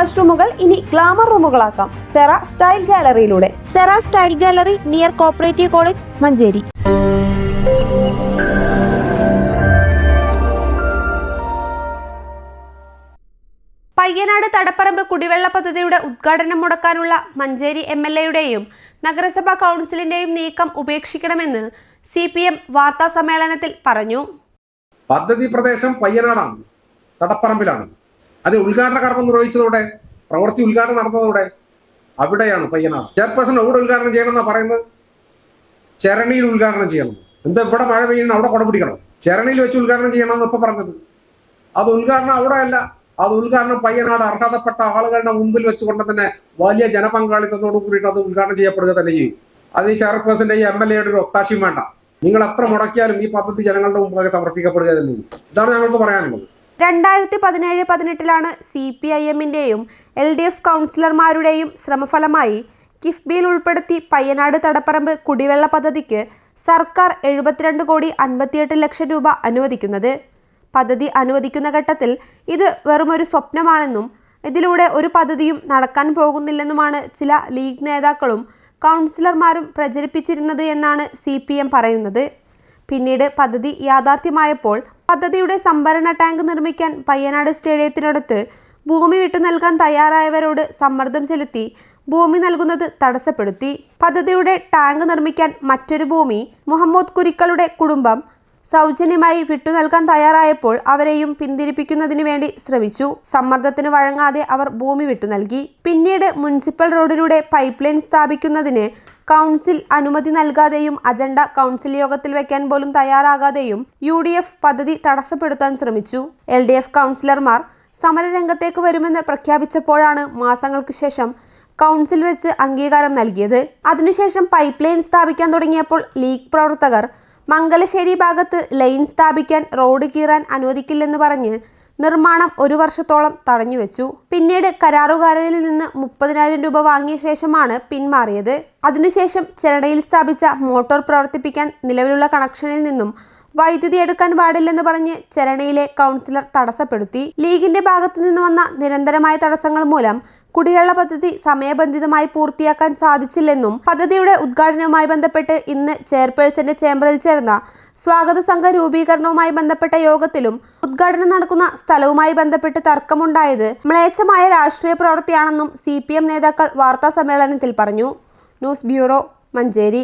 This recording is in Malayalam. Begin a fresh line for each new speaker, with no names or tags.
വാഷ്റൂമുകൾ ഇനി ഗ്ലാമർ റൂമുകളാക്കാം. Cera style ഗാലറിയിലൂടെ. Sera style gallery near cooperative college Manjeri. Payyanad Thadapparamba കുടിവെള്ള പദ്ധതിയുടെ ഉദ്ഘാടനം മുടക്കാനുള്ള മഞ്ചേരി എം എൽ എയുടെയും നഗരസഭാ കൗൺസിലിന്റെയും നീക്കം ഉപേക്ഷിക്കണമെന്ന് സി പി എം വാർത്താ സമ്മേളനത്തിൽ പറഞ്ഞു.
പദ്ധതി പ്രദേശം പയ്യനാടാണ് തടപ്പറമ്പിലാണ്. അത് ഉദ്ഘാടന കർമ്മം നിർവഹിച്ചതോടെ പ്രവൃത്തി ഉദ്ഘാടനം നടന്നതോടെ അവിടെയാണ് പയ്യനാട് ചെയർപേഴ്സൺ എവിടെ ഉദ്ഘാടനം ചെയ്യണമെന്നാ പറയുന്നത്? ചരണിയിൽ ഉദ്ഘാടനം ചെയ്യണം. എന്താ ഇവിടെ മഴ പെയ്യണം അവിടെ കുട പിടിക്കണം. ചരണിയിൽ വെച്ച് ഉദ്ഘാടനം ചെയ്യണമെന്ന് ഇപ്പൊ പറഞ്ഞത്. അത് ഉദ്ഘാടനം അവിടെ അല്ല. അത് ഉദ്ഘാടനം പയ്യനാട് അർഹതപ്പെട്ട ആളുകളുടെ മുമ്പിൽ വെച്ചുകൊണ്ട് തന്നെ വലിയ ജനപങ്കാളിത്തത്തോടു കൂടിയിട്ട് അത് ഉദ്ഘാടനം ചെയ്യപ്പെടുക തന്നെ ചെയ്യും. അത് ഈ ചെയർപേഴ്സന്റെ ഈ എം എൽ എയുടെ ഒരു ഒത്താശയും വേണ്ട. നിങ്ങൾ എത്ര മുടക്കിയാലും ഈ പദ്ധതി ജനങ്ങളുടെ മുമ്പാകെ സമർപ്പിക്കപ്പെടുക തന്നെ ചെയ്യും. ഇതാണ് ഞങ്ങൾക്ക് പറയാനുള്ളത്.
രണ്ടായിരത്തി പതിനേഴ് പതിനെട്ടിലാണ് സി പി ഐ എമ്മിന്റെയും എൽ ഡി എഫ് കൗൺസിലർമാരുടെയും ശ്രമഫലമായി കിഫ്ബിയിൽ ഉൾപ്പെടുത്തി പയ്യനാട് തടപ്പറമ്പ് കുടിവെള്ള പദ്ധതിക്ക് സർക്കാർ എഴുപത്തിരണ്ട് കോടി അൻപത്തിയെട്ട് ലക്ഷം രൂപ അനുവദിക്കുന്നത്. പദ്ധതി അനുവദിക്കുന്ന ഘട്ടത്തിൽ ഇത് വെറുമൊരു സ്വപ്നമാണെന്നും ഇതിലൂടെ ഒരു പദ്ധതിയും നടക്കാൻ പോകുന്നില്ലെന്നുമാണ് ചില ലീഗ് നേതാക്കളും കൗൺസിലർമാരും പ്രചരിപ്പിച്ചിരുന്നത് എന്നാണ് സി പറയുന്നത്. പിന്നീട് പദ്ധതി യാഥാർത്ഥ്യമായപ്പോൾ പദ്ധതിയുടെ സംഭരണ ടാങ്ക് നിർമ്മിക്കാൻ പയ്യനാട് സ്റ്റേഡിയത്തിനടുത്ത് ഭൂമി വിട്ടു നൽകാൻ തയ്യാറായവരോട് സമ്മർദ്ദം ചെലുത്തി ഭൂമി നൽകുന്നത് തടസ്സപ്പെടുത്തി. പദ്ധതിയുടെ ടാങ്ക് നിർമ്മിക്കാൻ മറ്റൊരു ഭൂമി മുഹമ്മദ് കുരിക്കളുടെ കുടുംബം സൗജന്യമായി വിട്ടു നൽകാൻ തയ്യാറായപ്പോൾ അവരെയും പിന്തിരിപ്പിക്കുന്നതിന് വേണ്ടി ശ്രമിച്ചു. സമ്മർദ്ദത്തിന് വഴങ്ങാതെ അവർ ഭൂമി വിട്ടു നൽകി. പിന്നീട് മുനിസിപ്പൽ റോഡിലൂടെ പൈപ്പ് ലൈൻ സ്ഥാപിക്കുന്നതിന് കൗൺസിൽ അനുമതി നൽകാതെയും അജണ്ട കൗൺസിൽ യോഗത്തിൽ വെക്കാൻ പോലും തയ്യാറാകാതെയും യു ഡി എഫ് പദ്ധതി തടസ്സപ്പെടുത്താൻ ശ്രമിച്ചു. എൽ ഡി എഫ് കൗൺസിലർമാർ സമരരംഗത്തേക്ക് വരുമെന്ന് പ്രഖ്യാപിച്ചപ്പോഴാണ് മാസങ്ങൾക്ക് ശേഷം കൗൺസിൽ വെച്ച് അംഗീകാരം നൽകിയത്. അതിനുശേഷം പൈപ്പ് ലൈൻ സ്ഥാപിക്കാൻ തുടങ്ങിയപ്പോൾ ലീഗ് പ്രവർത്തകർ മംഗലശ്ശേരി ഭാഗത്ത് ലൈൻ സ്ഥാപിക്കാൻ റോഡ് കീറാൻ അനുവദിക്കില്ലെന്ന് പറഞ്ഞ് നിർമ്മാണം ഒരു വർഷത്തോളം തടഞ്ഞുവെച്ചു പിന്നീട് കരാറുകാരനിൽ നിന്ന് മുപ്പതിനായിരം രൂപ വാങ്ങിയ ശേഷമാണ് പിന്മാറിയത്. അതിനുശേഷം ചെരടയിൽ സ്ഥാപിച്ച മോട്ടോർ പ്രവർത്തിപ്പിക്കാൻ നിലവിലുള്ള കണക്ഷനിൽ നിന്നും വൈദ്യുതി എടുക്കാൻ പാടില്ലെന്ന് പറഞ്ഞ് ചെരണയിലെ കൗൺസിലർ തടസ്സപ്പെടുത്തി. ലീഗിന്റെ ഭാഗത്തു നിന്ന് വന്ന നിരന്തരമായ തടസ്സങ്ങൾ മൂലം കുടിവെള്ള പദ്ധതി സമയബന്ധിതമായി പൂർത്തിയാക്കാൻ സാധിച്ചില്ലെന്നും പദ്ധതിയുടെ ഉദ്ഘാടനവുമായി ബന്ധപ്പെട്ട് ഇന്ന് ചെയർപേഴ്സന്റെ ചേംബറിൽ ചേർന്ന സ്വാഗത സംഘ രൂപീകരണവുമായി ബന്ധപ്പെട്ട യോഗത്തിലും ഉദ്ഘാടനം നടക്കുന്ന സ്ഥലവുമായി ബന്ധപ്പെട്ട് തർക്കമുണ്ടായത് മ്ലേച്ഛമായ രാഷ്ട്രീയ പ്രവൃത്തിയാണെന്നും സി നേതാക്കൾ വാർത്താ സമ്മേളനത്തിൽ പറഞ്ഞു. News bureau Manjeri.